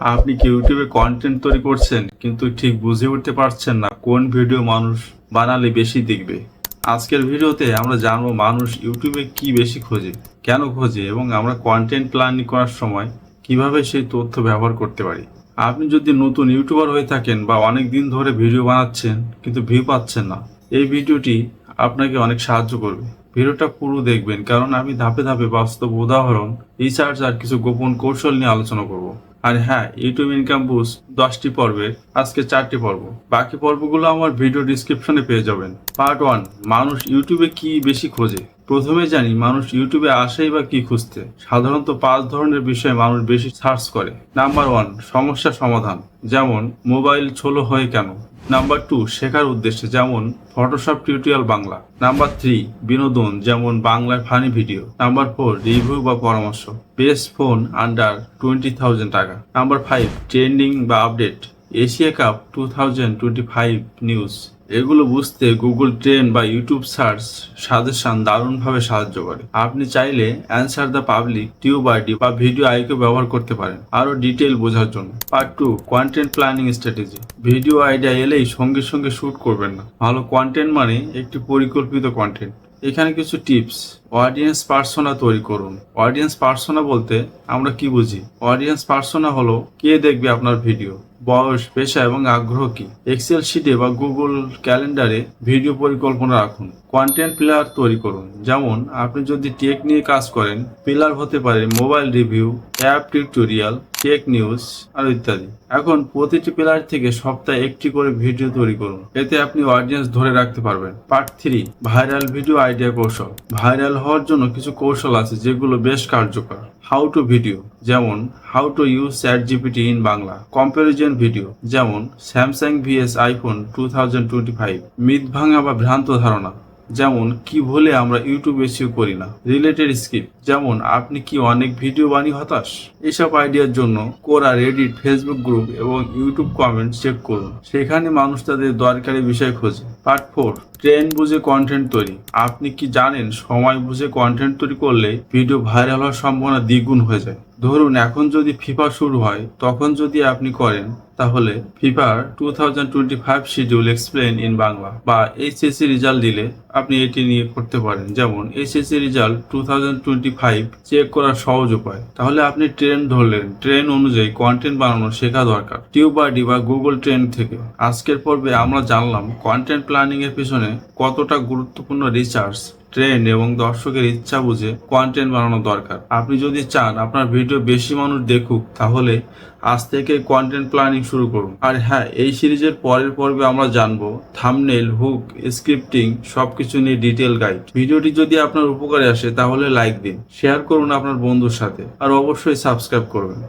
আপনি কি ইউটিউবে কন্টেন্ট তৈরি করছেন? কিন্তু ঠিক বুঝে উঠতে পারছেন না কোন ভিডিও মানুষ বানালে বেশি দেখবে। আজকের ভিডিওতে আমরা জানব মানুষ ইউটিউবে কি বেশি খোঁজে, কেন খোঁজে, এবং আমরা কন্টেন্ট প্ল্যানিং করার সময় কীভাবে সেই তথ্য ব্যবহার করতে পারি। আপনি যদি নতুন ইউটিউবার হয়ে থাকেন বা অনেক দিন ধরে ভিডিও বানাচ্ছেন, কিন্তু ভিউ পাচ্ছেন না, এই ভিডিওটি আপনাকে অনেক সাহায্য করবে। ভিডিওটা পুরো দেখবেন, কারণ আমি ধাপে ধাপে বাস্তব উদাহরণ রিসার্চ আর কিছু গোপন কৌশল নিয়ে আলোচনা করব। আর হ্যাঁ ইউটিউব ইনকাম বুস দশটি পর্বের আজকে চারটি পর্ব। বাকি পর্বগুলো আমার ভিডিও ডিসক্রিপশনে পেয়ে যাবেন। পার্ট ওয়ান মানুষ ইউটিউবে কি বেশি খোঁজে? প্রথমে জানি মানুষ ইউটিউবে আসেই বা কি খুঁজতে। সাধারণত পাঁচ ধরনের বিষয়ে মানুষ বেশি সার্চ করে। নাম্বার ওয়ান, সমস্যা সমাধান, যেমন মোবাইল ছোলো হয়ে কেন? নাম্বার টু, শেখার উদ্দেশ্যে, যেমন Photoshop tutorial Bangla. Number three, বিনোদন, যেমন বাংলায় funny video. Number four, review বা পরামর্শ। Best phone under twenty thousand টাকা। নাম্বার ফাইভ, ট্রেন্ডিং বা update. Asia cup two thousand twenty five news. এগুলো বুঝতে গুগল ট্রেন বা ইউটিউব সার্চ সাজেশন দারুণভাবে সাহায্য করে। আপনি চাইলে answer the public tube buddy বা ভিডিও আইকে ব্যবহার করতে পারেন। আরও ডিটেল বোঝার জন্য। Part two content planning strategy video idea এলেই সঙ্গে সঙ্গে শ্যুট করবেন না। ভালো কন্টেন্ট মানে একটি পরিকল্পিত কন্টেন্ট এখানে কিছু টিপস অডিয়েন্স পার্সোনা তৈরি করুন। অডিয়েন্স পার্সোনা বলতে আমরা কি বুঝি? অডিয়েন্স পার্সোনা হলো কে দেখবে আপনার ভিডিও বয়স, পেশা এবং আগ্রহ কি? এক্সেল শিটে বা গুগল ক্যালেন্ডারে ভিডিও পরিকল্পনা রাখুন। কন্টেন্ট প্লেয়ার তৈরি করুন। যেমন, আপনি যদি টেক নিয়ে কাজ করেন পিলার হতে পারে mobile review app tutorial, tech news আর ইত্যাদি। এখন প্রতিটি পিলার থেকে সপ্তাহে একটি করে ভিডিও তৈরি করুন। এতে আপনি অডিয়েন্স ধরে রাখতে পারবেন। Part three viral video idea কৌশল। ভাইরাল হওয়ার জন্য কিছু কৌশল আছে যেগুলো বেশ কার্যকর। হাউ টু ভিডিও যেমন how to use chat GPT in Bangla. Comparison video যেমন Samsung VS iPhone two thousand twenty five myth ভাঙা বা ভ্রান্ত ধারণা। যেমন, কি ভুলে আমরা ইউটিউব এসিও করি না। রিলেটেড স্কিল যেমন, আপনি কি অনেক ভিডিও বানিয়ে হতাশ? এসব আইডিয়ার জন্য কোরা রেডিট ফেসবুক গ্রুপ এবং ইউটিউব কমেন্ট চেক করুন। সেখানে মানুষ তাদের দরকারি বিষয় খোঁজে। পার্ট ফোর ট্রেন্ড বুঝে কন্টেন্ট তৈরি। আপনি কি জানেন, সময় বুঝে কন্টেন্ট তৈরি করলে ভিডিও ভাইরাল হওয়ার সম্ভাবনা দ্বিগুণ হয়ে যায়। ধরুন, এখন যদি ফিফা শুরু হয়, তখন যদি আপনি করেন, তাহলে ফিফার two thousand twenty five schedule explain in Bangla বা এইচএসসি রেজাল্ট দিলে আপনি এটি নিয়ে করতে পারেন। যেমন HSC result two thousand twenty five check করার সহজ উপায়। তাহলে আপনি ট্রেন ধরলেন। ট্রেন অনুযায়ী কন্টেন্ট বানানো শেখা দরকার। টিউবারডি বা গুগল ট্রেন্ড থেকে। আজকের পর্বে আমরা জানলাম কন্টেন্ট প্ল্যানিং এর পিছনে কতটা গুরুত্বপূর্ণ রিসার্চ ট্রেন্ড এবং দর্শকের ইচ্ছা বুঝে কন্টেন্ট বানানো দরকার। আপনি যদি চান আপনার ভিডিও বেশি মানুষ দেখুক, তাহলে আজ থেকে কন্টেন্ট প্ল্যানিং শুরু করুন। আর হ্যাঁ এই সিরিজের পরের পর্বে আমরা জানব থামনেল হুক স্ক্রিপ্টিং সবকিছু নিয়ে ডিটেল গাইড ভিডিওটি যদি আপনার উপকারে আসে, তাহলে লাইক দিন শেয়ার করুন আপনার বন্ধুর সাথে, আর অবশ্যই সাবস্ক্রাইব করবেন।